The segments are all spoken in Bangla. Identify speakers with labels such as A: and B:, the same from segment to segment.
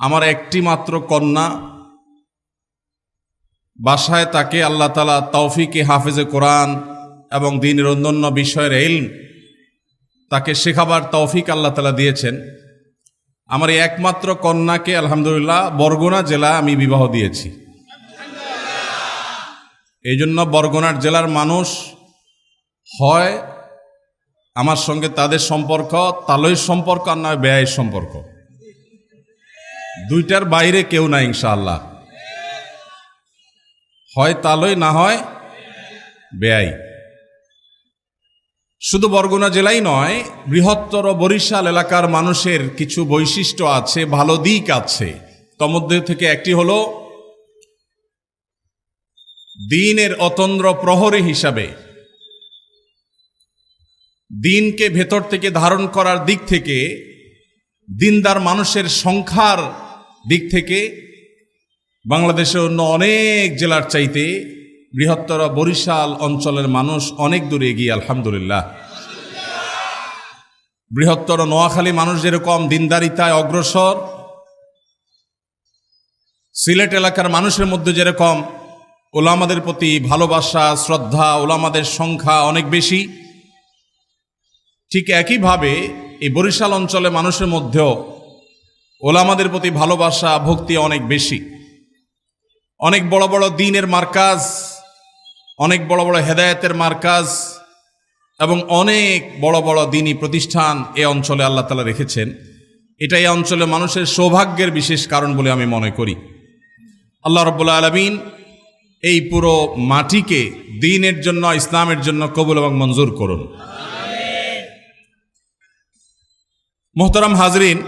A: আমার একটি মাত্র কন্যা। বাসায় তাকে আল্লাহ তালা তৌফিকে হাফেজে কোরআন এবং দিনের অন্যান্য বিষয়ের এলম তাকে শেখাবার তৌফিক আল্লাহ তালা দিয়েছেন। আমার এই একমাত্র কন্যাকে আলহামদুলিল্লাহ বরগুনা জেলা আমি বিবাহ দিয়েছি। এই জন্য বরগুনার জেলার মানুষ হয় আমার সঙ্গে তাদের সম্পর্ক, তালয়ের সম্পর্ক আর নয় ব্যয়ের সম্পর্ক। দুইটার বাইরে কেউ নাই, ইনশাআল্লাহ। হয় তালই, না হয় ব্যয় শুধু বরগুনা জেলাই নয়, বৃহত্তর বরিশাল এলাকার মানুষের কিছু বৈশিষ্ট্য আছে, ভালো দিক আছে। তমধ্যে থেকে একটি হল, দিনের অতন্দ্র প্রহরী হিসাবে। দিনকে ভেতর থেকে ধারণ করার দিক থেকে দিনদার মানুষের সংখ্যার দিক থেকে বাংলাদেশের অন্য অনেক জেলার চাইতে বৃহত্তর বরিশাল অঞ্চলের মানুষ অনেক দূরে এগিয়ে, আলহামদুলিল্লাহ। বৃহত্তর নোয়াখালী মানুষ যেরকম দিনদারিতায় অগ্রসর, সিলেট এলাকার মানুষের মধ্যে যেরকম ওলামাদের প্রতি ভালোবাসা, শ্রদ্ধা, ওলামাদের সংখ্যা অনেক বেশি, ঠিক একইভাবে এই বরিশাল অঞ্চলে মানুষের মধ্যেও ওলামাদের প্রতি ভালোবাসা, ভক্তি অনেক বেশি। অনেক বড় বড় দিনের মার্কাজ, অনেক বড় বড় হেদায়তের মার্কাজ, এবং অনেক বড় বড় দিনী প্রতিষ্ঠান এ অঞ্চলে আল্লাহ তালা রেখেছেন। এটা এই অঞ্চলে মানুষের সৌভাগ্যের বিশেষ কারণ বলে আমি মনে করি। আল্লাহ রব্বুল্লা আলমিন এই পুরো মাটিকে দিনের জন্য, ইসলামের জন্য কবুল এবং মঞ্জুর করুন। মোহতারাম হাজরিন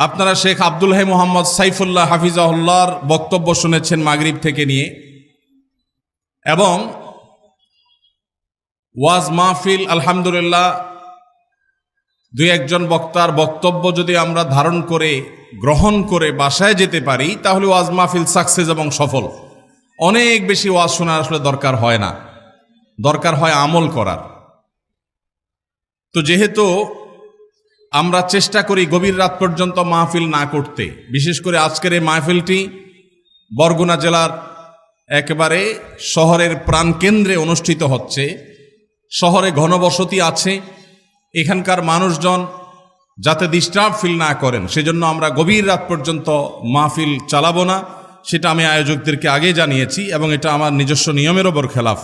A: আপনারা শেখ আব্দুল হাই মোহাম্মদ সাইফুল্লাহ হাফিজাহুল্লাহর বক্তব্য শুনেছেন মাগরিব থেকে নিয়ে। এবং ওয়াজ মাহফিল, আলহামদুলিল্লাহ, দুই একজন বক্তার বক্তব্য যদি আমরা ধারণ করে, গ্রহণ করে বাসায় যেতে পারি, তাহলে ওয়াজ মাহফিল সাকসেস এবং সফল। অনেক বেশি ওয়াজ শোনার আসলে দরকার হয় না। দরকার হয় আমল করার। তো যেহেতু আমরা চেষ্টা করি গভীর রাত পর্যন্ত মাহফিল না করতে। বিশেষ করে আজকের এই মাহফিলটি বরগুনা জেলার একেবারে শহরের প্রাণকেন্দ্রে অনুষ্ঠিত হচ্ছে। শহরে ঘনবসতি আছে। এখানকার মানুষজন যাতে ডিস্টার্ব ফিল না করেন, সেজন্য আমরা গভীর রাত পর্যন্ত মাহফিল চালাবো না। সেটা আমি আয়োজকদেরকে আগে জানিয়েছি এবং এটা আমার নিজস্ব নিয়মের ওপর খেলাফ।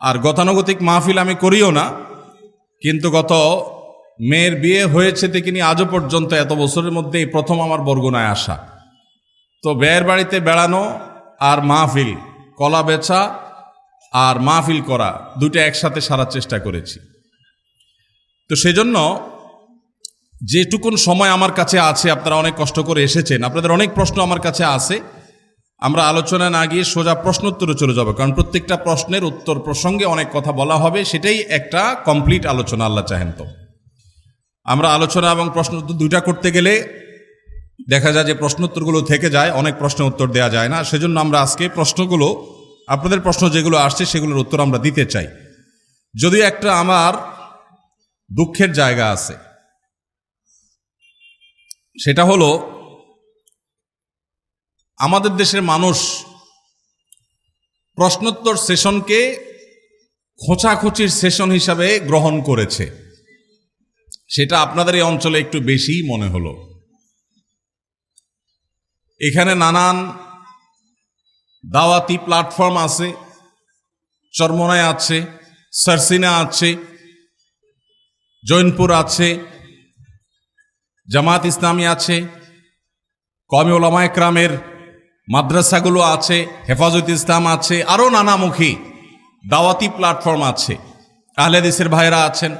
A: আর গতানুগতিক মাহফিল আমি করিও না, কিন্তু গত মেয়ের বিয়ে হয়েছে থেকে নিয়ে আজও পর্যন্ত এত বছরের মধ্যে এই প্রথম আমার বরগুনায় আসা। তো ব্যয়ের বাড়িতে বেড়ানো আর মাহফিল, কলা বেচা আর মাহফিল করা দুটো একসাথে সারার চেষ্টা করেছি। তো সেজন্য যেটুকুন সময় আমার কাছে আছে, আপনারা অনেক কষ্ট করে এসেছেন, আপনাদের অনেক প্রশ্ন আমার কাছে আছে। আমরা আলোচনা না গিয়ে সোজা প্রশ্নোত্তরে চলে যাব, কারণ প্রত্যেকটা প্রশ্নের উত্তর প্রসঙ্গে অনেক কথা বলা হবে, সেটাই একটা কমপ্লিট আলোচনা, আল্লাহ চাহেন তো। আমরা আলোচনা এবং প্রশ্ন উত্তর দুইটা করতে গেলে দেখা যায় যে প্রশ্নোত্তরগুলো থেকে যায়, অনেক প্রশ্নের উত্তর দেওয়া যায় না। সেজন্য আমরা আজকে প্রশ্নগুলো, আপনাদের প্রশ্ন যেগুলো আসছে সেগুলোর উত্তর আমরা দিতে চাই। যদিও একটা আমার দুঃখের জায়গা আছে, সেটা হলো, আমাদের দেশের মানুষ প্রশ্নোত্তর সেশনকে খোঁচাখুচির সেশন হিসাবে গ্রহণ করেছে। সেটা আপনাদের এই অঞ্চলে একটু বেশি মনে হলো। এখানে নানান দাওয়াতি প্ল্যাটফর্ম আছে, চরমনায় আছে, সারসিনা আছে, জৈনপুর আছে, জামাত ইসলামী আছে কমি ওলামা একরামের মাদ্রাসাগুলো আছে, হেফাজত ইসলাম আছে, আরও নানামুখী দাওয়াতি প্ল্যাটফর্ম আছে। আহলেদিসের ভাইরা আছেন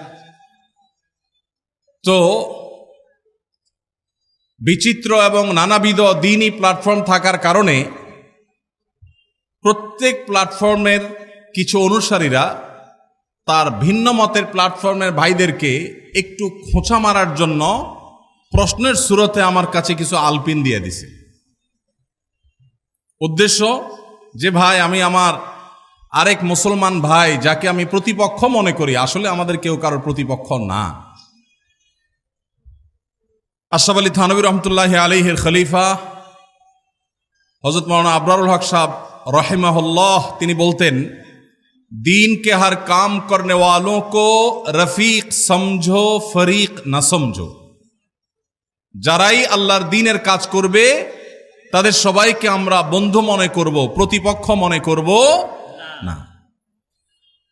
A: তো বিচিত্র এবং নানাবিধ দিনই প্ল্যাটফর্ম থাকার কারণে প্রত্যেক প্ল্যাটফর্মের কিছু অনুসারীরা তার ভিন্ন মতের প্ল্যাটফর্মের ভাইদেরকে একটু খোঁচা মারার জন্য প্রশ্নের সুরতে আমার কাছে কিছু আলপিন দিয়ে দিছে। উদ্দেশ্য যে ভাই, আমি আমার আরেক মুসলমান ভাই যাকে আমি প্রতিপক্ষ মনে করি। আসলে আমাদের কেউ কারোর প্রতিপক্ষ না। আশরাফ আলী থানবী রহমতুল্লাহ আলহের খলিফা হজরত মৌলানা আবরারুল হক সাহ রহেমাহুল্লাহ, তিনি বলতেন, দিনকে হার কাম করনে کرنے রফিক সমঝো, ফরিক না সমঝো। যারাই আল্লাহর দিনের কাজ করবে, তাদের সবাইকে আমরা বন্ধু মনে করব, প্রতিপক্ষ মনে করব না।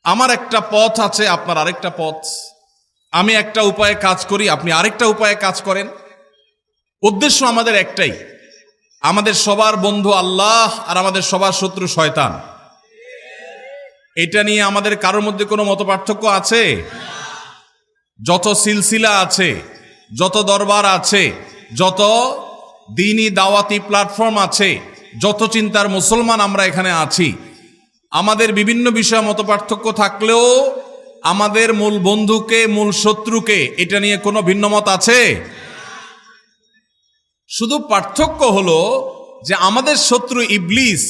A: আমার একটা পথ আছে, আপনার আরেকটা পথ। আমি একটা উপায়ে কাজ করি, আপনি আরেকটা উপায়ে কাজ করেন। উদ্দেশ্য আমাদের একটাই। আমাদের সবার বন্ধু আল্লাহ আর আমাদের সবার শত্রু শয়তান। এটা নিয়ে আমাদের কারোর মধ্যে কোনো মত পার্থক্য আছে? যত সিলসিলা আছে, যত দরবার আছে, যত দিনই দাওয়াতি প্ল্যাটফর্ম আছে, যত চিন্তার মুসলমান আমরা এখানে আছি, আমাদের বিভিন্ন বিষয়ে মত পার্থক্য থাকলেও আমাদের মূল বন্ধুকে, মূল শত্রুকে এটা নিয়ে কোনো ভিন্নমত আছে? শুধু পার্থক্য হলো যে আমাদের শত্রু ইবলিস,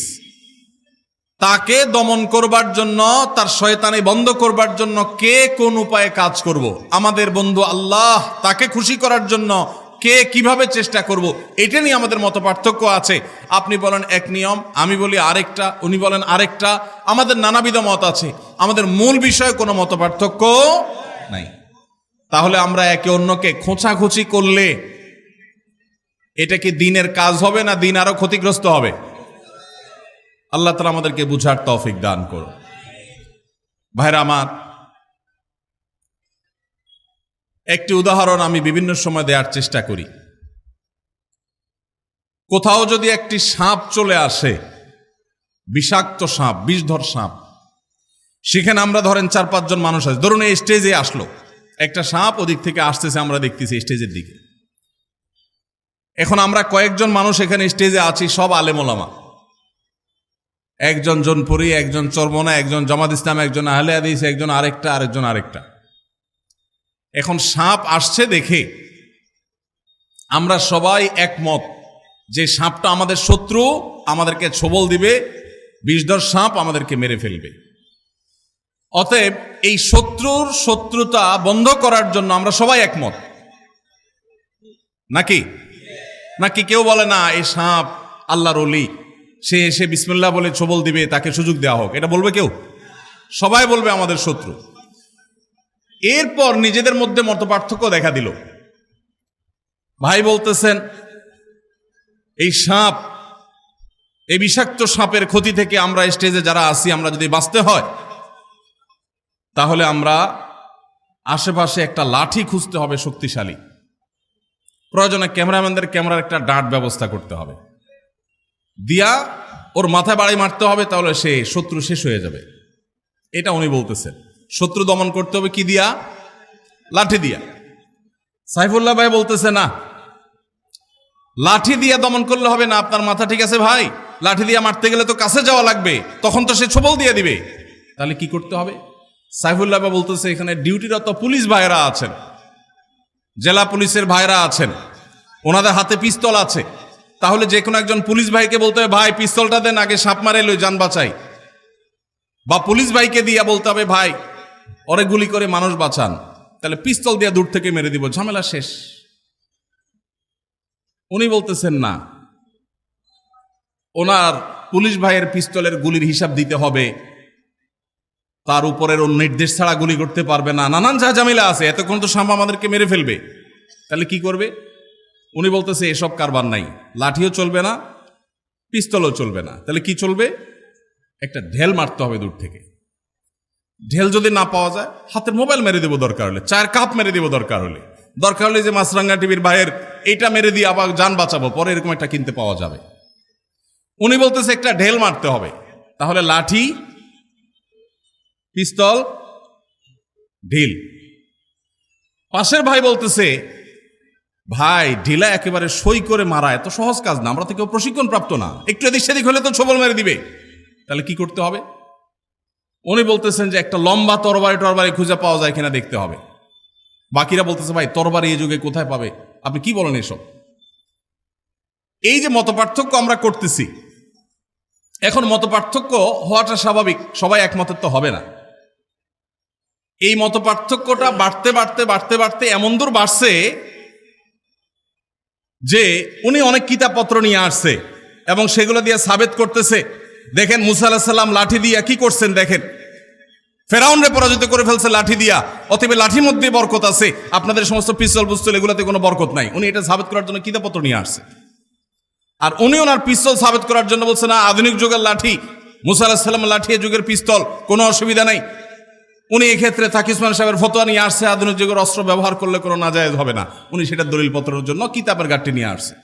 A: তাকে দমন করবার জন্য, তার শয়তানি বন্ধ করবার জন্য কে কোন উপায়ে কাজ করব। আমাদের বন্ধু আল্লাহ তাকে খুশি করার জন্য কে কীভাবে চেষ্টা করব। এটা নিয়ে আমাদের মত পার্থক্য আছে আপনি বলেন এক নিয়ম, আমি বলি আরেকটা, উনি বলেন আরেকটা, আমাদের নানাবিধ মত আছে আমাদের মূল বিষয়ে কোনো মত পার্থক্য নাই তাহলে আমরা একে অন্যকে খোঁচাখুচি করলে এটা কি দিনের কাজ হবে না দিন আরও ক্ষতিগ্রস্ত হবে? আল্লাহ তালা আমাদেরকে বুঝার তৌফিক দান করো ভাইরা আমার, একটি উদাহরণ আমি বিভিন্ন সময় দেওয়ার চেষ্টা করি। কোথাও যদি একটি সাপ চলে আসে, বিষাক্ত সাপ, বিষধর সাপ, সেখানে আমরা ধরেন চার পাঁচজন মানুষ আছে। ধরুন এই স্টেজে আসলো। একটা সাপ ওদিক থেকে আসতেছে, আমরা দেখতেছি স্টেজের দিকে। এখন আমরা কয়েকজন মানুষ এখানে স্টেজে আছি, সব আলেমোলামা। একজন জনপুরি, একজন চরমনা, একজন জামাত ইসলাম, একজন আহলে আদিস একজন আরেকটা, আরেকজন আরেকটা। এখন সাপ আসছে দেখে আমরা সবাই একমত যে সাপটা আমাদের শত্রু, আমাদেরকে ছবল দিবে, বিষধর সাপ আমাদেরকে মেরে ফেলবে। অতএব এই শত্রুর শত্রুতা বন্ধ করার জন্য আমরা সবাই একমত। নাকি? নাকি কেউ বলে, না, এই সাপ আল্লাহর অলি সে এসে বিসমুল্লাহ বলে ছবল দিবে, তাকে সুযোগ দেওয়া হোক। এটা বলবে কেউ? সবাই বলবে আমাদের শত্রু। এরপর নিজেদের মধ্যে মত পার্থক্য দেখা দিল। ভাই বলতেছেন, এই সাপ, এই বিষাক্ত সাপের ক্ষতি থেকে আমরা স্টেজে যারা আসি আমরা যদি বাঁচতে হয়, তাহলে আমরা আশেপাশে একটা লাঠি খুঁজতে হবে শক্তিশালী। প্রয়োজনে ক্যামেরাম্যানদের ক্যামেরার একটা ডাট ব্যবস্থা করতে হবে। দিয়া ওর মাথায় বাড়ি মারতে হবে, তাহলে সে শত্রু শেষ হয়ে যাবে। এটা উনি বলতেছেন। শত্রু দমন করতে হবে কি দিয়া? লাঠি দিয়া। সাইফুল্লাহ ভাই বলতেছে, না, লাঠি দিয়া দমন করলে হবে না, আপনার মাথা ঠিক আছে ভাই? লাঠি দিয়া মারতে গেলে তো কাছে যাওয়া লাগবে, তখন তো সে ছবল দিয়ে দিবে। তাহলে কি করতে হবে? সাইফুল্লাহ বলতেছে, এখানে ডিউটিরত পুলিশ ভাইরা আছেন। জেলা পুলিশের ভাইরা আছেন। ওনাদের হাতে পিস্তল আছে। তাহলে যে কোনো একজন পুলিশ ভাইকে বলতে হবে, ভাই, পিস্তলটা দেন, আগে সাপ মারে, লই যান বাঁচাই। বা পুলিশ ভাইকে দিয়া বলতে হবে, ভাই, ওরে গুলি করে মানুষ বাঁচান। তাহলে পিস্তল দিয়া দূর থেকে মেরে দিব, ঝামেলা শেষ। উনি বলতেছেন, না। ওনার পুলিশ ভাইয়ের পিস্তলের গুলির হিসাব দিতে হবে। তার উপরের নির্দেশ ছাড়া গুলি করতে পারবে না। নানান যা ঝামেলা আছে। এতক্ষণ তো সাম্বা আমাদেরকে মেরে ফেলবে। তাহলে কি করবে? উনি বলতেছে, এসব কারবার নাই। লাঠিও চলবে না, পিস্তলও চলবে না। তাহলে কি চলবে? একটা ঢেল মারতে হবে দূর থেকে। ঢেল যদি না পাওয়া যায়, হাতের মোবাইল মেরে দেবো দরকার হলে, চায়ের কাপ মেরে দেবো দরকার হলে। দরকার হলে যে মাছরাঙ্গা টিভির ভাইয়ের এইটা মেরে দিয়ে আবার যান বাঁচাবো, পরে এরকম একটা কিনতে পাওয়া যাবে। উনি বলতেছে, একটা ঢেল মারতে হবে। তাহলে লাঠি পিস্তল, ঢিল। পাশের ভাই বলতেছে, ভাই, ঢিলা একেবারে সই করে মারা, এত সহজ কাজ না, আমরা তো কেউ প্রশিক্ষণ প্রাপ্ত না। একটু এদিক সেদিক হলে তো ছবল মেরে দিবে। তাহলে কি করতে হবে? উনি বলতেছেন যে, একটা লম্বা তরবারি টরবারি খুঁজে পাওয়া যায় কিনা দেখতে হবে। বাকিরা বলতেছে, ভাই, তরবারি এই যুগে কোথায় পাবে? আপনি কি বলেন এসব? এই যে মত পার্থক্য আমরা করতেছি, এখন মত পার্থক্য হওয়াটা স্বাভাবিক, সবাই একমতের তো হবে না। এই মত পার্থক্যটা বাড়তে বাড়তে বাড়তে বাড়তে এমন দূর বাড়ছে যে উনি অনেক কিতাবপত্র নিয়ে আসছে এবং সেগুলো দিয়ে সাবেত করতেছে। দেখেন মুসা আলাহিসাল্লাম সাল্লাম লাঠি দিয়া কি করছেন দেখেন? ফেরাউনরে পরাজিত করে ফেলছে লাঠি দিয়া, অতএব লাঠির মধ্যে বরকত আছে। আপনাদের সমস্ত পিস্তল, পুস্তল এগুলোতে কোনো বরকত নাই। উনি এটা সাবেত করার জন্য কিতাবপত্র নিয়ে আসছে। আর উনি ওনার পিস্তল সাবেত করার জন্য বলছে, না, আধুনিক যুগের লাঠি, মুসা আলাহিসাল্লাম লাঠি এ যুগের পিস্তল, কোনো অসুবিধা নাই। উনি এক্ষেত্রে তাকিসমান সাহেবের ফতোয়া নিয়ে আসছে, আধুনিক যুগের অস্ত্র ব্যবহার করলে কোনো নাজায়েজ হবে না। উনি সেটা দলিল পত্রের জন্য কিতাবের গাঠটি নিয়ে আসছে।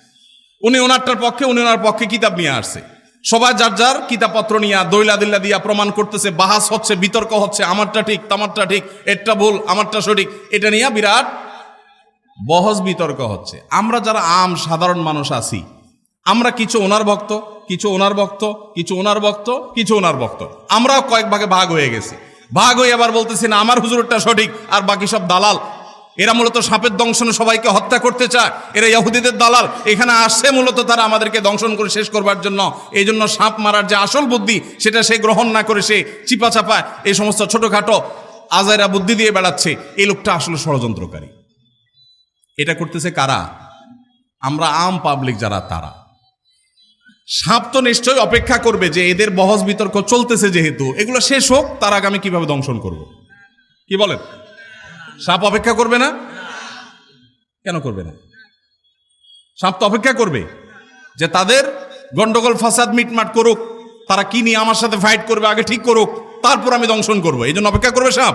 A: উনি ওনারটার পক্ষে, উনি ওনার পক্ষে কিতাব নিয়ে আসছে। সবাই যার যার কিতাবপত্র নিয়ে দৈলা দিল্লা দিয়া প্রমাণ করতেছে, বাহাস হচ্ছে, বিতর্ক হচ্ছে, আমারটা ঠিক, তামারটা ঠিক, এরটা ভুল, আমারটা সঠিক, এটা নিয়ে বিরাট বহজ বিতর্ক হচ্ছে। আমরা যারা আম সাধারণ মানুষ আছি, আমরা কিছু ওনার ভক্ত, কিছু ওনার ভক্ত, কিছু ওনার ভক্ত, কিছু ওনার ভক্ত, আমরাও কয়েক ভাগে ভাগ হয়ে গেছি। ভাগ হয়ে আবার বলতেছি, না, আমার হুজুরটা সঠিক, আর বাকি সব দালাল। এরা মূলত সাপের দংশনে সবাইকে হত্যা করতে চায়। এরা ইহুদিদের দালাল। এখানে আসছে মূলত তারা আমাদেরকে দংশন করে শেষ করবার জন্য। এই জন্য সাপ মারার যে আসল বুদ্ধি, সেটা সে গ্রহণ না করে সে চিপা চাপায় এই সমস্ত ছোটখাটো আজায়রা বুদ্ধি দিয়ে বেড়াচ্ছে। এই লোকটা আসলে ষড়যন্ত্রকারী। এটা করতেছে কারা? আমরা আম পাবলিক যারা, তারা। সাপ তো নিশ্চয়ই অপেক্ষা করবে যে এদের বহজ বিতর্ক চলতেছে যেহেতু। এগুলো শেষ হোক, তার আগে আমি কীভাবে দংশন করব? কি বলেন? সাপ অপেক্ষা করবে না? কেন করবে না? সাপ তো অপেক্ষা করবে যে তাদের গন্ডগোল, ফাসাদ, মিটমাট করুক। তারা কি নিয়ে আমার সাথে ফাইট করবে, আগে ঠিক করুক। তারপর আমি দংশন করব। এই জন্য অপেক্ষা করবে সাপ।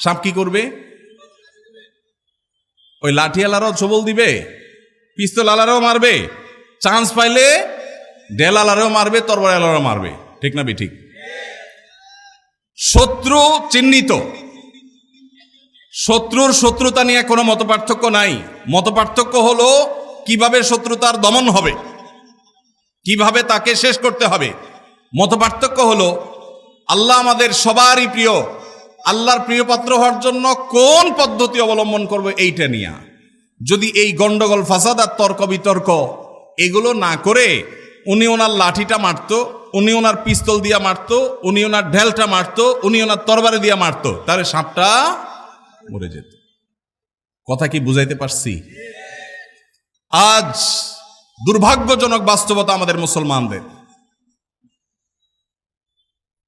A: সাপ কি করবে? ওই লাঠিয়ালারও ছবল দিবে, পিস্তল আলারাও মারবে। চান্স পাইলে ডেল আলারও মারবে তরবার আলারও মারবে। ঠিক না ঠিক শত্রু চিহ্নিত। শত্রুর শত্রুতা নিয়ে কোনো মতপার্থক্য নাই। মতপার্থক্য হলো কীভাবে শত্রুতার দমন হবে, কীভাবে তাকে শেষ করতে হবে। মতপার্থক্য হলো, আল্লাহ আমাদের সবারই প্রিয়। আল্লাহর প্রিয় পাত্র হওয়ার জন্য কোন পদ্ধতি অবলম্বন করবে এইটা নিয়ে। যদি এই গন্ডগোল, ফাসাদ আর তর্ক বিতর্ক এগুলো না করে উনি ওনার লাঠিটা মারতো, উনি ওনার পিস্তল দিয়া মারতো, উনি ওনার ঢেলটা মারতো, উনি ওনার তরবারি দিয়া মারতো, তাহলে সাপটা মরে যেত। কথা কি বুঝাইতে পারছি? আজ দুর্ভাগ্যজনক বাস্তবতা আমাদের মুসলমানদের।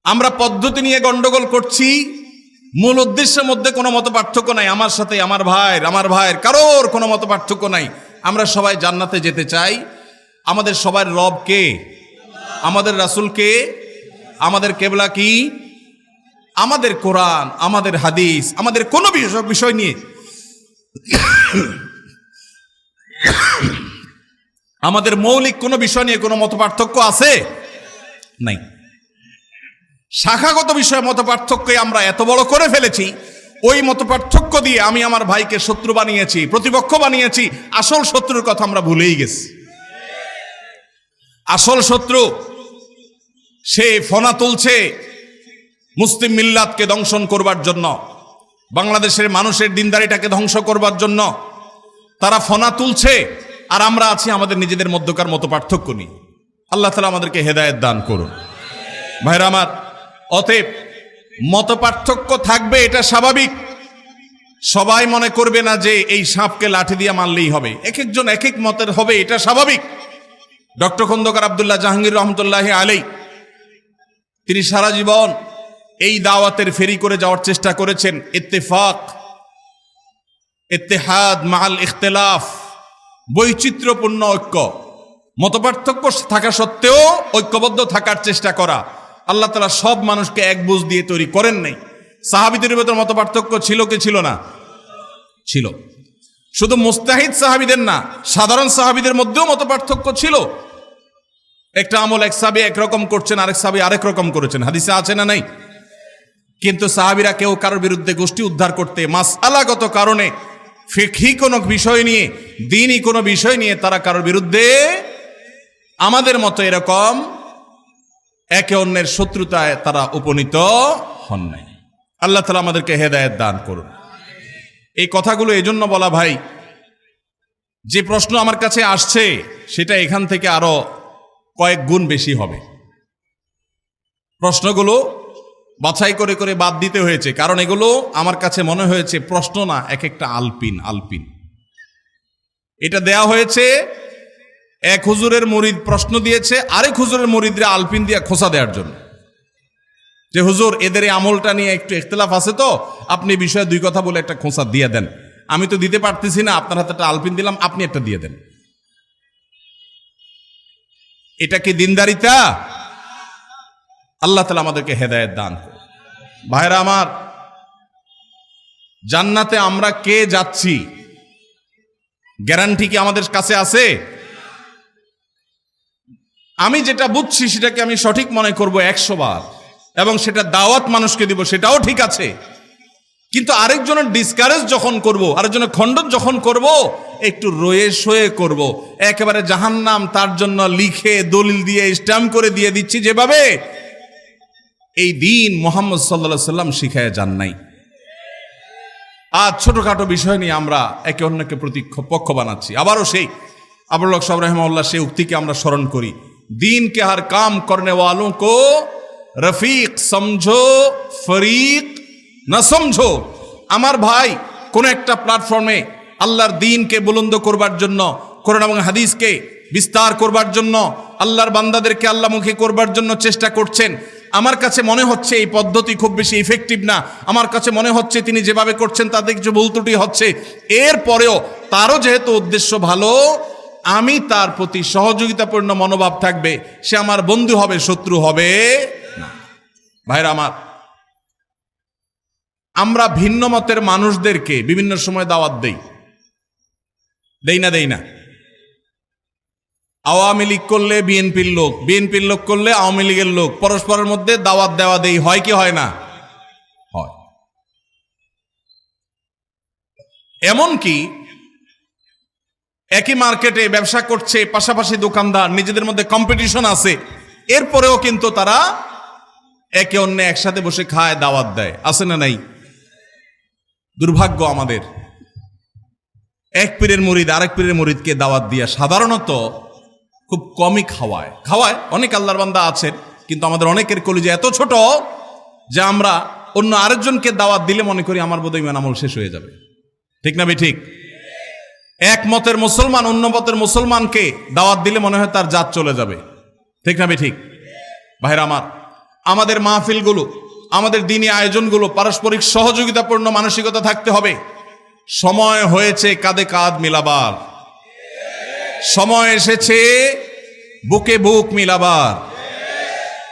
A: আমরা পদ্ধতি নিয়ে গন্ডগোল করছি, মূল উদ্দেশ্যের মধ্যে কোনো মত পার্থক্য নাই, আমার সাথে আমার ভাইয়ের আমার ভাইয়ের কারোর কোনো মত পার্থক্য নাই। আমরা সবাই জান্নাতে যেতে চাই আমাদের সবার রব কে? আমাদের রাসুল কে? আমাদের কেবলা কি? আমাদের কোরআন, আমাদের হাদিস, আমাদের কোনো বিষয় বিষয় নিয়ে আমাদের মৌলিক কোনো বিষয় নিয়ে কোনো মত পার্থক্য আছে? নাই। শাখাগত বিষয়ে মত পার্থক্য আমরা এত বড় করে ফেলেছি, ওই মত পার্থক্য দিয়ে আমি আমার ভাইকে শত্রু বানিয়েছি, প্রতিপক্ষ বানিয়েছি, আসল শত্রুর কথা আমরা ভুলেই গেছি। আসল শত্রু, সে ফনা তুলছে মুসলিম মিল্লাতকে দংশন করবার জন্য, বাংলাদেশের মানুষের দিনদারিটাকে ধ্বংস করবার জন্য। তারা ফনা তুলছে, আর আমরা আছি আমাদের নিজেদের মধ্যকার মতো পার্থক্য নিয়ে। আল্লাহ তালা আমাদেরকে হেদায়ত দান করুন। ভাইরা আমার, অতএব মত পার্থক্য থাকবে, এটা স্বাভাবিক। সবাই মনে করবে না যে এই সাপকে লাঠি দিয়ে মারলেই হবে। এক একজন এক এক মতের হবে, এটা স্বাভাবিক। ডক্টর খন্দকার আবদুল্লাহ জাহাঙ্গীর রহমতুল্লাহ আলাই তিনি সারা জীবন এই দাওয়াতের ফেরি করে যাওয়ার চেষ্টা করেছেন। ইত্তেফাক, ইত্তেহাদ মাল ইখতলাফ, বৈচিত্র্যপূর্ণ ঐক্য, মতপার্থক্য থাকা সত্ত্বেও ঐক্যবদ্ধ থাকার চেষ্টা করা। আল্লাহ তালা সব মানুষকে এক বুঝ দিয়ে তৈরি করেন নাই। সাহাবিদের ভেতর মত পার্থক্য ছিল কি ছিল না? ছিল। শুধু মুস্তাহিদ সাহাবিদের না, সাধারণ সাহাবিদের মধ্যেও মত পার্থক্য ছিল। একটা আমল এক সাবি একরকম করছেন, আরেক সাবি আরেক রকম করেছেন। হাদিসে আছে না নাই? কিন্তু সাহাবিরা কেউ কারোর বিরুদ্ধে গোষ্ঠী উদ্ধার করতে মাসালাগত কারণে ফিখি কোনো বিষয় নিয়ে, দিনই কোনো বিষয় নিয়ে তারা কারোর বিরুদ্ধে আমাদের মতো এরকম একে অন্যের শত্রুতায় তারা উপনীত হন নাই। আল্লাহ তালা আমাদেরকে হেদায়ত দান করুন। এই কথাগুলো এজন্য বলা ভাই, যে প্রশ্ন আমার কাছে আসছে, সেটা এখান থেকে আরও কয়েক গুণ বেশি হবে। প্রশ্নগুলো বাছাই করে করে বাদ দিতে হয়েছে, কারণ এগুলো আমার কাছে মনে হয়েছে প্রশ্ন না এক একটা আলপিন আলপিন। এটা দেয়া হয়েছে, এক হুজুরের মরিদ প্রশ্ন দিয়েছে, আরেক হুজুরের মরিদরা আলপিন দিয়ে খোসা দেওয়ার জন্য। যে হুজুর, এদের এই আমলটা নিয়ে একটু ইখতলাফ আছে তো, আপনি বিষয়ে দুই কথা বলে একটা খোসা দিয়ে দেন। আমি তো দিতে পারতেছি না, আপনার হাতে একটা আলপিন দিলাম, আপনি একটা দিয়ে দেন। এটা কি দিনদারিতা? আল্লাহ তালা আমাদেরকে হেদায়েত দান ভাইরা আমার, জান্নাতে আমরা কে যাচ্ছি? গ্যারান্টি কি আমাদের কাছে আছে? আমি যেটা বুঝছি সেটাকে আমি সঠিক মনে করব একশো বার এবং সেটা দাওয়াত মানুষকে দিব, সেটাও ঠিক আছে। কিন্তু আরেকজনের ডিসকারেজ যখন করব, আরেকজনের খণ্ডন যখন করব, একটু রয়ে শোয়ে করব। একেবারে জাহান্নাম তার জন্য লিখে, দলিল দিয়ে স্ট্যাম্প করে দিয়ে দিচ্ছি যেভাবে এই দিন মোহাম্মদ সাল্লা সাল্লাম শিখায় যান নাই। আর ছোটোখাটো বিষয় নিয়ে আমরা একে অন্যকে প্রতি পক্ষ বানাচ্ছি। আবারও সেই আবুল সব রহমাল্লাহ সেই উক্তিকে আমরা স্মরণ করি। দিনকে হার কাম করনে ওয়ালো কো রফিক, সমঝো, ফরিক না সমঝো? আমার ভাই কোন একটা প্ল্যাটফর্মে আল্লাহর দিনকে বুলন্দ করবার জন্য, কোরআন এবং হাদিসকে বিস্তার করবার জন্য, আল্লাহর বান্দাদেরকে আল্লাহমুখী করবার জন্য চেষ্টা করছেন, আমার কাছে মনে হচ্ছে এই পদ্ধতি খুব বেশি ইফেক্টিভ না। আমার কাছে মনে হচ্ছে তিনি যেভাবে করছেন তাতে কিছু ভুল ত্রুটি হচ্ছে। এরপরেও তারও যেহেতু উদ্দেশ্য ভালো, আমি তার প্রতি সহযোগিতাপূর্ণ মনোভাব থাকবে, সে আমার বন্ধু হবে, শত্রু হবে না। ভাইরা আমার আমরা ভিন্ন মতের মানুষদেরকে বিভিন্ন সময় দাওয়াত দেই। দেই না দেই না। আওয়ামী লীগ করলে বিএনপির লোক বিএনপির লোক করলে আওয়ামী লীগের লোক। পরস্পরের মধ্যে দাওয়াত দেওয়া দেই, হয় কি হয় না? হয়। এমনকি একই মার্কেটে ব্যবসা করছে পাশাপাশি দোকানদার, নিজেদের মধ্যে কম্পিটিশন আছে। এরপরেও কিন্তু তারা একে অন্য একসাথে বসে খায়, দাওয়াত দেয়। আছে না নাই? দুর্ভাগ্য আমাদের। এক পীরের মুরিদ আরেক পীরের মুরিদকে দাওয়াত দিয়া সাধারণত খুব কমই খাওয়ায়। খাওয়ায়, অনেক আল্লাহর বান্দা আছেন, কিন্তু আমাদের অনেকের কলিজা এত ছোট যে আমরা অন্য আরেকজনকে দাওয়াত দিলে মনে করি আমার বোধহয় ইমান আমল শেষ হয়ে যাবে। ঠিক না ভাই, ঠিক? এক মতের মুসলমান অন্য মতের মুসলমানকে দাওয়াত দিলে মনে হয় তার জাত চলে যাবে। ঠিক না ভাই, ঠিক? ভাইরা আমার, আমাদের মাহফিলগুলো আমাদের দিনী আয়োজনগুলো পারস্পরিক সহযোগিতাপূর্ণ মানসিকতা থাকতে হবে। সময় হয়েছে কাঁধে কাঁধ মিলাবার। সময় এসেছে বুকে বুক মিলাবার।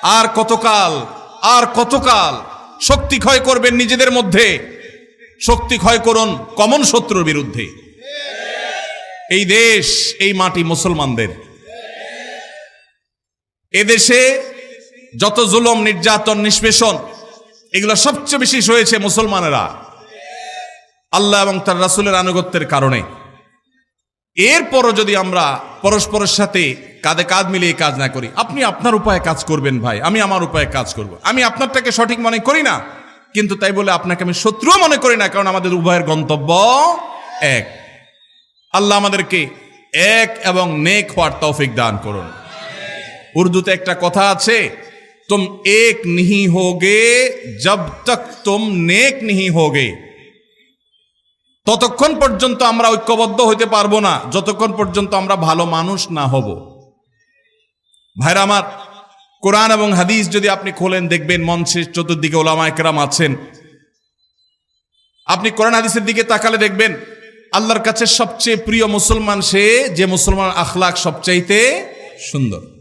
A: আর কতকাল আর কতকাল শক্তি ক্ষয় করবেন নিজেদের মধ্যে। শক্তি ক্ষয় করুন কমন শত্রুর বিরুদ্ধে। এই দেশ, এই মাটি মুসলমানদের। এদেশে যত জুলম, নির্যাতন, নিষ্পেষণ এগুলো সবচেয়ে বেশি সয়েছে মুসলমানেরা। আল্লাহ এবং তার রাসুলের আনুগত্যের কারণে। এরপরও যদি আমরা পরস্পরের সাথে কাঁধে কাঁধ মিলিয়ে কাজ না করি, আপনি আপনার উপায়ে কাজ করবেন ভাই, আমি আমার উপায়ে কাজ করব। আমি আপনারটাকে সঠিক মনে করি না, কিন্তু তাই বলে আপনাকে আমি শত্রুও মনে করি না, কারণ আমাদের উভয়ের গন্তব্য এক। আল্লাহ আমাদেরকে এক এবং নেক হওয়ার তৌফিক দান করুন। উর্দুতে একটা কথা আছে তুম এক নিহি হোগে জব তক তুম নেক নিহি হোগে ততক্ষণ পর্যন্ত আমরা ঐক্যবদ্ধ হইতে পারব না, যতক্ষণ পর্যন্ত আমরা ভালো মানুষ না হব। ভাইরা আমার, কোরআন এবং হাদিস যদি আপনি খোলেন, দেখবেন মঞ্চের চতুর্দিকে ওলামা একরাম আছেন। আপনি কোরআন হাদিসের দিকে তাকালে দেখবেন, আল্লাহর কাছে সবচেয়ে প্রিয় মুসলমান সে, যে মুসলমান আখলাক সবচাইতে সুন্দর।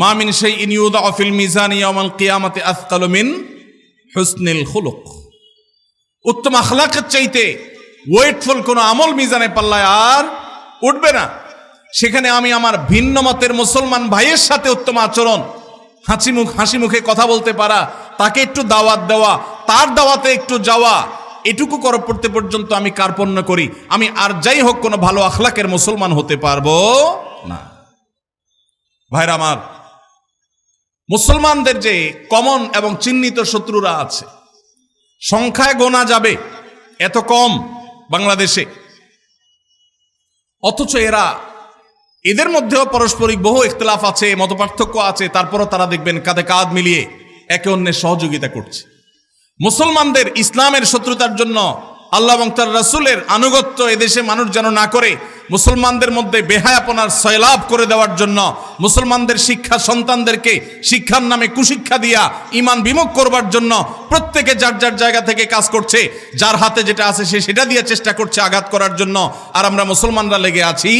A: মামিন সেই ইনিউদা অফিল মিজান ইয়ামাল কিয়ামাতে আফকালু মিন হুসনিল খুলুক। উত্তম আখলাকের চাইতে ওয়েটফুল কোনো আমল মিজানে পাল্লায় আর উঠবে না। সেখানে আমি আমার ভিন্ন মতের মুসলমান ভাইয়ের সাথে উত্তম আচরণ, হাসি মুখ, হাসি মুখে কথা বলতে পারা, তাকে একটু দাওয়াত দেওয়া, তার দাওয়াতে একটু যাওয়া, এটুকু কর পড়তে পর্যন্ত আমি কার্পণ্য করি। আমি আর যাই হোক কোনো ভালো আখলাকের মুসলমান হতে পারব না। ভাইরা আমার মুসলমানদের যে কমন এবং চিহ্নিত শত্রুরা আছে, সংখ্যায় গোনা যাবে, এত কম বাংলাদেশে। অথচ এরা এদের মধ্যেও পারস্পরিক বহু ইখতলাফ আছে, মতপার্থক্য আছে, তারপরও তারা দেখবেন কাঁধে কাঁধ মিলিয়ে একে অন্যের সহযোগিতা করছে। মুসলমানদের ইসলামের শত্রুতার জন্য আল্লাহ এবং তার রাসূলের আনুগত্য এদেশে মানুষ যেন না করে, মুসলমানদের মধ্যে বেহায়াপনার সয়লাভ করে দেওয়ার জন্য, মুসলমানদের শিক্ষা সন্তানদেরকে শিক্ষার নামে কুশিক্ষা দিয়া ইমান বিমুখ করবার জন্য প্রত্যেকে যার যার জায়গা থেকে কাজ করছে, যার হাতে যেটা আছে সে সেটা দিয়ে চেষ্টা করছে আঘাত করার জন্য। আর আমরা মুসলমানরা লেগে আছি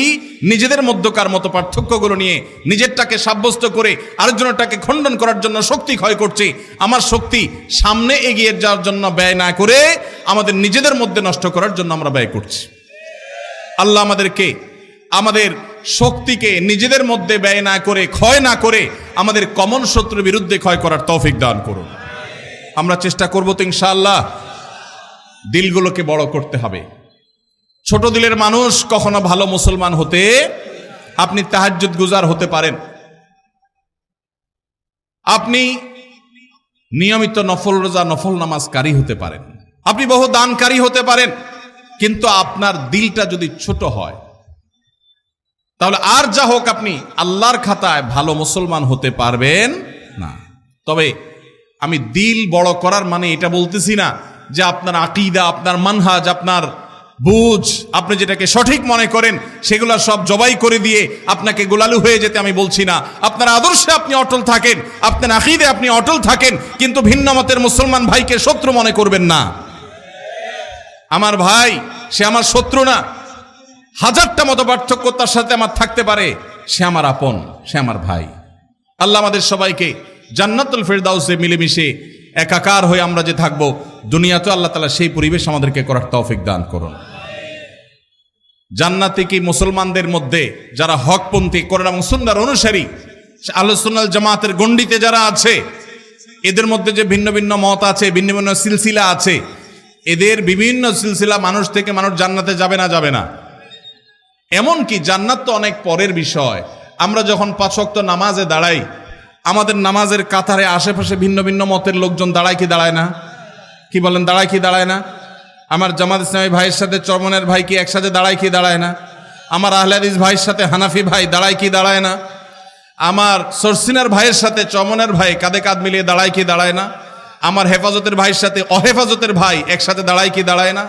A: নিজেদের মধ্যকার মতো পার্থক্যগুলো নিয়ে, নিজেরটাকে সাব্যস্ত করে আরেকজনটাকে খণ্ডন করার জন্য শক্তি ক্ষয় করছে। আমার শক্তি সামনে এগিয়ে যাওয়ার জন্য ব্যয় না করে আমাদের নিজেদের মধ্যে নষ্ট করার জন্য আমরা ব্যয় করছি। আল্লাহ আমাদেরকে, আমাদের শক্তিকে নিজেদের মধ্যে ব্যয় না করে, ক্ষয় না করে আমাদের কমন শত্রুর বিরুদ্ধে ক্ষয় করার তৌফিক দান করুন। আমরা চেষ্টা করব তো ইনশাআল্লাহ দিলগুলোকে বড় করতে হবে। ছোট দিলের মানুষ কখনো ভালো মুসলমান হতে আপনি তাহাজ্জুদ গুজার হতে পারেন। আপনি নিয়মিত নফল রোজা, নফল নামাজকারী হতে পারেন। আপনি বহু দানকারী হতে পারেন, কিন্তু আপনার দিলটা যদি ছোট হয়, তাহলে আর যা হোক আপনি আল্লাহর খাতায় ভালো মুসলমান হতে পারবেন না। তবে আমি দিল বড় করার মানে এটা বলতেছি না যে আপনার আকিদা, আপনার মানহাজ, আপনার বুঝ, আপনি যেটাকে সঠিক মনে করেন, সেগুলো সব জবাই করে দিয়ে আপনাকে গোলালু হয়ে যেতে আমি বলছি না। আপনার আদর্শে আপনি অটল থাকেন, আপনার আকিদে আপনি অটল থাকেন, কিন্তু ভিন্ন মতের মুসলমান ভাইকে শত্রু মনে করবেন না। আমার ভাই, সে আমার শত্রু না। হাজারটা মতো পার্থক্য তার সাথে আমার থাকতে পারে। সে আমার আপন, সে আমার ভাই। আল্লাহ আমাদের সবাইকে জান্নাতুল ফেরদাউসে মিলেমিশে একাকার হয়ে আমরা যে থাকব, দুনিয়াতে আল্লাহ তালা সেই পরিবেশ আমাদেরকে করার তৌফিক দান করুন। জান্নাতে কি মুসলমানদের মধ্যে যারা হকপন্থী করেন এবং সুন্দর অনুসারী আলোচনাল জামাতের গণ্ডিতে যারা আছে, এদের মধ্যে যে ভিন্ন ভিন্ন মত আছে, ভিন্ন ভিন্ন সিলসিলা আছে এদের বিভিন্ন সিলসিলা মানুষ থেকে মানুষ জান্নাতে যাবে না যাবে না। এমন কি জান্নাত তো অনেক পরের বিষয়। আমরা যখন পাঁচক্ত নামাজে দাঁড়াই, আমাদের নামাজের কাতারে আশেপাশে ভিন্ন ভিন্ন মতের লোকজন দাঁড়ায় কি দাঁড়ায় না? কি বলেন, দাঁড়ায় কি দাঁড়ায় না? আমার জামাত ইসলামী ভাইয়ের সাথে চরমনের ভাই কি একসাথে দাঁড়ায় কি দাঁড়ায় না? আমার আহলাদিস ভাইয়ের সাথে হানাফি ভাই দাঁড়ায় কি দাঁড়ায় না? আমার সরসিনার ভাইয়ের সাথে চমনের ভাই কাঁধে কাঁধ মিলিয়ে দাঁড়ায় কি দাঁড়ায় না? আমার হেফাজতের ভাইয়ের সাথে অহেফাজতের ভাই একসাথে দাঁড়ায় কি দাঁড়ায় না?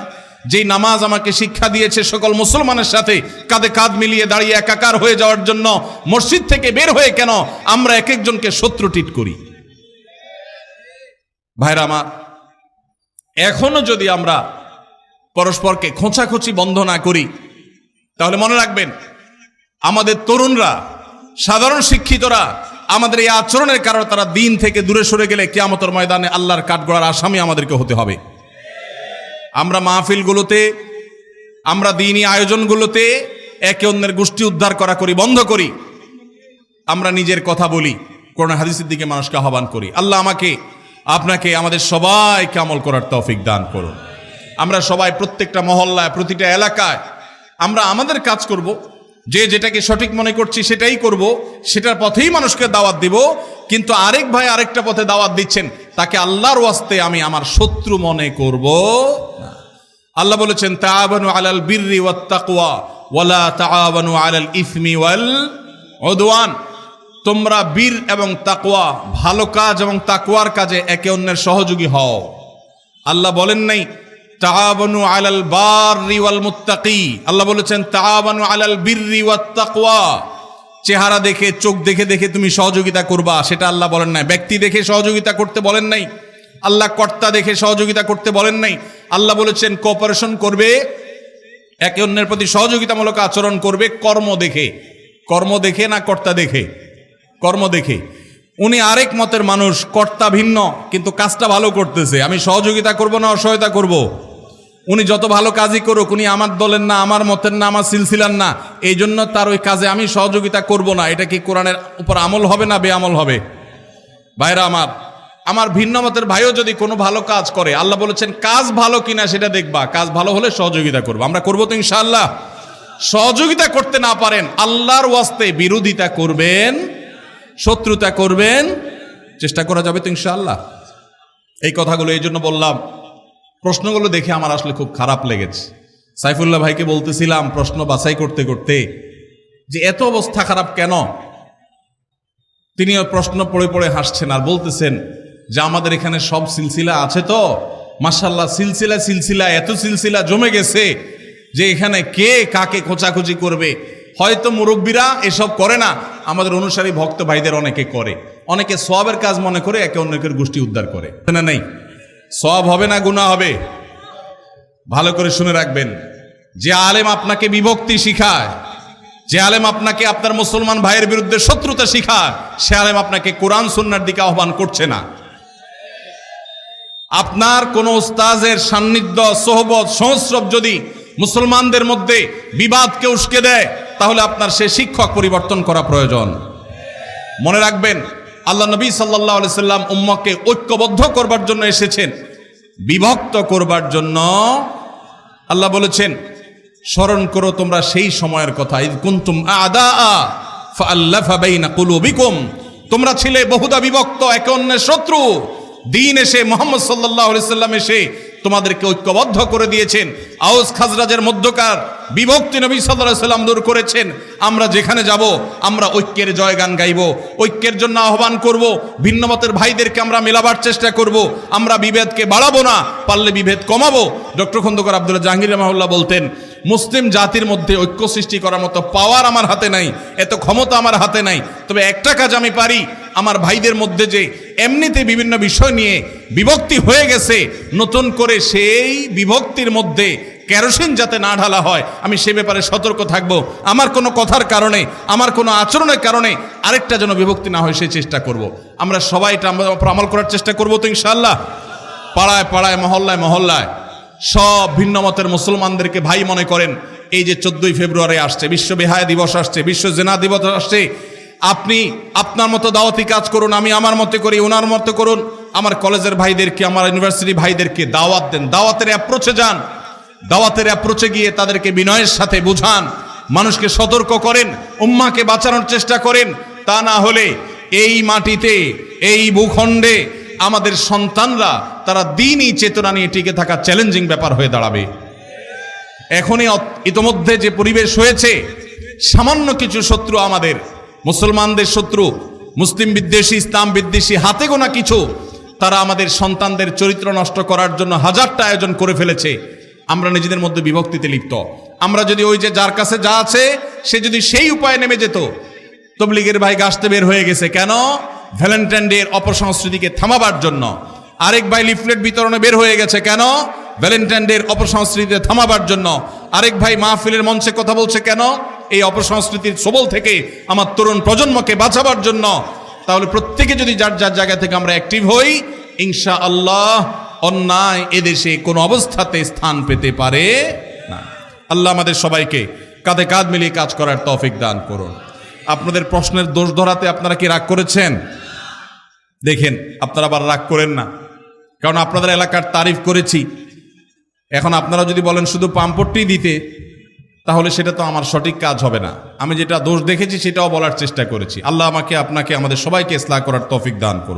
A: যেই নামাজ আমাকে শিক্ষা দিয়েছে সকল মুসলমানের সাথে কাঁধে কাঁধ মিলিয়ে দাঁড়িয়ে একাকার হয়ে যাওয়ার জন্য মসজিদ থেকে বের হয়ে কেন আমরা এক একজনকে শত্রু টিট করি? ভাইরা আমার, এখনও যদি আমরা পরস্পরকে খোঁচাখুচি বন্ধ না করি, তাহলে মনে রাখবেন আমাদের তরুণরা, সাধারণ শিক্ষিতরা আমাদের এই আচরণের কারণে তারা দিন থেকে দূরে সরে গেলে কেয়ামতর ময়দানে আল্লাহর কাঠগড়ার আসামি আমাদেরকে হতে হবে। আমরা মাহফিলগুলোতে, আমরা দিনই আয়োজনগুলোতে একে অন্যের গোষ্ঠী উদ্ধার করা করি, বন্ধ করি। আমরা নিজের কথা বলি, কোরআন হাদিসের দিকে মানুষকে আহ্বান করি। আল্লাহ আমাকে, আপনাকে, আমাদের সবাইকে আমল করার তৌফিক দান করুন। আমরা সবাই প্রত্যেকটা মহল্লায়, প্রতিটা এলাকায় আমরা আমাদের কাজ করব। যে যেটাকে সঠিক মনে করছি সেটাই করব, সেটার পথেই মানুষকে দাওয়াত দিব, কিন্তু আরেক ভাই আরেকটা পথে দাওয়াত দিচ্ছেন, তাকে আল্লাহর ওয়াস্তে আমি আমার শত্রু মনে করব আল্লাহ বলেছেন, তাআবানু আলাল বিররি ওয়াত তাকওয়া, ওয়ালা তাআবানু আলাল ইসমি ওয়াল উদওয়ান। তোমরা বীর এবং তাকওয়া, ভালো কাজ এবং তাকওয়ার কাজে একে অন্যের সহযোগী হও। আল্লাহ বলেন নাই তাআবানু আলাল বাররি ওয়াল মুত্তাকি। আল্লাহ বলেছেন, তাআবানু আলাল বিররি চেহারা দেখে, চোখ দেখে দেখে তুমি সহযোগিতা করবা, সেটা আল্লাহ বলেন নাই। ব্যক্তি দেখে সহযোগিতা করতে বলেন নাই। আল্লাহ কর্তা দেখে সহযোগিতা করতে বলেন নাই। আল্লাহ বলেছেন কোঅপারেশন করবে, একে অন্যের প্রতি সহযোগিতামূলক আচরণ করবে, কর্ম দেখে। কর্ম দেখে না কর্তা দেখে? কর্ম দেখে। উনি আরেক মতের মানুষ, কর্তা ভিন্ন, কিন্তু কাজটা ভালো করতেছে। আমি সহযোগিতা করব না অসহায়তা করব। উনি যত ভালো কাজই করুক, উনি আমার দলের না, আমার মতের না, আমার সিলসিলার না, এই জন্য তার ওই কাজে আমি সহযোগিতা করব না। এটা কি কোরআনের উপর আমল হবে না বেআমল হবে? ভাইরা আমার আমার ভিন্ন মতের ভাইও যদি কোনো ভালো কাজ করে, আল্লাহ বলেছেন, কাজ ভালো কিনা সেটা দেখবা, কাজ ভালো হলে সহযোগিতা করব। আমরা করব তো ইনশাআল্লাহ। সহযোগিতা করতে না পারেন, আল্লাহর ওয়াস্তে বিরোধিতা করবেন, শত্রুতা করবেন, চেষ্টা করা যাবে তো ইনশাআল্লাহ। এই কথাগুলো এই জন্য বললাম প্রশ্নগুলো দেখে আমার আসলে খুব খারাপ লেগেছে। সাইফুল্লাহ ভাইকে বলতেছিলাম প্রশ্ন বাছাই করতে করতে যে, এত অবস্থা খারাপ কেন? তিনি প্রশ্ন পড়ে পড়ে হাসছেন আর বলতেছেন যে, আমাদের এখানে সব সিলসিলা আছে তো। মাসাল্লাহ সিলসিলা সিলসিলা, এত সিলসিলা জমে গেছে যে, এখানে কে কাকে খোঁচাখুচি করবে? হয়তো মুরব্বীরা এসব করে না। আমাদের অনুসারী ভক্ত ভাইদের অনেকে করে। অনেকে সবের কাজ মনে করে, একে অন্যকের গোষ্ঠী উদ্ধার করে। না, নেই। সব হবে না গুণা হবে। ভালো করে শুনে রাখবেন, যে আলেম আপনাকে বিভক্তি শিখায়, যে আলেম আপনাকে আপনার মুসলমান ভাইয়ের বিরুদ্ধে শত্রুতা শিখায়, সে আলেম আপনাকে কোরআন সুন্নার দিকে আহ্বান করছে না। আপনার কোন ওস্তাজের সান্নিধ্য, সোহবত সংস্রব যদি মুসলমানদের মধ্যে বিবাদকে উস্কে দেয়, তাহলে আপনার সে শিক্ষক পরিবর্তন করা প্রয়োজন। মনে রাখবেন আল্লাহ নবী সাল্লাহ সাল্লাম উম্মাকে ঐক্যবদ্ধ করবার জন্য এসেছেন, বিভক্ত করবার জন্য আল্লাহ বলেছেন, স্মরণ করো তোমরা সেই সময়ের কথা, ইদ কুন্তুম আদা ফাআল্লাফা বাইনা কুলুবিকুম তোমরা ছিলে বহুদা বিভক্ত, একে অন্যের শত্রু দিন এসে মোহাম্মদ সাল্লাহ সাল্লাম এসে তোমাদেরকে ঐক্যবদ্ধ করে দিয়েছেন। আউস খাজরাজের মধ্যকার বিভক্তি নবী সাল্লাম দূর করেছেন। আমরা যেখানে যাব, আমরা ঐক্যের জয়গান গাইব। ঐক্যের জন্য আহ্বান করব ভিন্নমতের ভাইদেরকে আমরা মেলাবার চেষ্টা করব। আমরা বিভেদকে বাড়াবো না, পারলে বিভেদ কমাবো। ডক্টর খন্দকার আবদুল্লাহ জাহাঙ্গীর রহমাউল্লাহ বলতেন মুসলিম জাতির মধ্যে ঐক্য সৃষ্টি করার মতো পাওয়ার আমার হাতে নাই, এত ক্ষমতা আমার হাতে নাই। তবে একটা কাজ আমি পারি, আমার ভাইদের মধ্যে যে এমনিতে বিভিন্ন বিষয় নিয়ে বিভক্তি হয়ে গেছে, নতুন করে সেই বিভক্তির মধ্যে কেরোসিন যাতে না ঢালা হয়, আমি সে ব্যাপারে সতর্ক থাকব। আমার কোনো কথার কারণে, আমার কোনো আচরণের কারণে আরেকটা যেন বিভক্তি না হয়, সেই চেষ্টা করব। আমরা সবাই এটা আমরা আমল করার চেষ্টা করব তো ইনশাল্লাহ পাড়ায় পাড়ায়, মহল্লায় মহল্লায়। সব ভিন্ন মতের মুসলমানদেরকে ভাই মনে করেন। এই যে চোদ্দই ফেব্রুয়ারি আসছে, বিশ্ব বেহায়া দিবস আসছে, বিশ্ব জেনা দিবস আসছে। আপনি আপনার মতো দাওয়াতি কাজ করুন, আমি আমার মতে করি ওনার মতো করুন। আমার কলেজের ভাইদেরকে, আমার ইউনিভার্সিটি ভাইদেরকে দাওয়াত দেন। দাওয়াতের অ্যাপ্রোচে যান। দাওয়াতের অ্যাপ্রোচে গিয়ে তাদেরকে বিনয়ের সাথে বুঝান। মানুষকে সতর্ক করেন, উম্মাকে বাঁচানোর চেষ্টা করেন। তা না হলে এই মাটিতে, এই ভূখণ্ডে আমাদের সন্তানরা তারা দিনই চেতনা নিয়ে টিকে থাকা চ্যালেঞ্জিং ব্যাপার হয়ে দাঁড়াবে। এখনই ইতোমধ্যে যে পরিবেশ হয়েছে, সামান্য কিছু শত্রু আমাদের, মুসলমানদের শত্রু, মুসলিম বিদ্বেষী, ইসলাম বিদ্বেষী, হাতে গোনা কিছু, তারা আমাদের সন্তানদের চরিত্র নষ্ট করার জন্য হাজারটা আয়োজন করে ফেলেছে। আমরা নিজেদের মধ্যে বিভক্তিতে লিপ্ত। আমরা যদি ওই যে যার কাছে যা আছে, সে যদি সেই উপায়ে নেমে যেত, তবলিগের ভাই গাছতে বের হয়ে গেছে। কেন? ভ্যালেন্টাইন ডে এর অপসংস্কৃতিকে থামাবার জন্য আরেক ভাই লিফলেট বিতরণে বের হয়ে গেছে কেন? ভ্যালেন্টাইন ডে এর অপসংস্কৃতিতে থামাবার জন্য আরেক ভাই মাহফিলের মঞ্চে কথা বলছে কেন? এই অপসংস্কৃতির সবল থেকে আমার তরুণ প্রজন্মকে বাঁচাবার জন্য। তাহলে প্রত্যেকে যদি যার যার জায়গা থেকে আমরা অ্যাক্টিভ হই ইনশা আল্লাহ অন্যায় এদেশে কোনো অবস্থাতে স্থান পেতে পারে না। আল্লাহ আমাদের সবাইকে কাঁধে কাঁধ মিলিয়ে কাজ করার তৌফিক দান করুন। আপনাদের প্রশ্নের দোষ ধরাতে আপনারা কি রাগ করেছেন? দেখেন, আপনারা আবার রাগ করেন না। কারণ আপনাদের এলাকার তারিফ করেছি। এখন আপনারা যদি বলেন শুধু পাম্পটটি দিতে, তাহলে সেটা তো আমার সঠিক কাজ হবে না। আমি যেটা দোষ দেখেছি, সেটাও বলার চেষ্টা করেছি। আল্লাহ আমাকে, আপনাকে, আমাদের সবাইকে ইসলাহ করার তৌফিক দান করুন।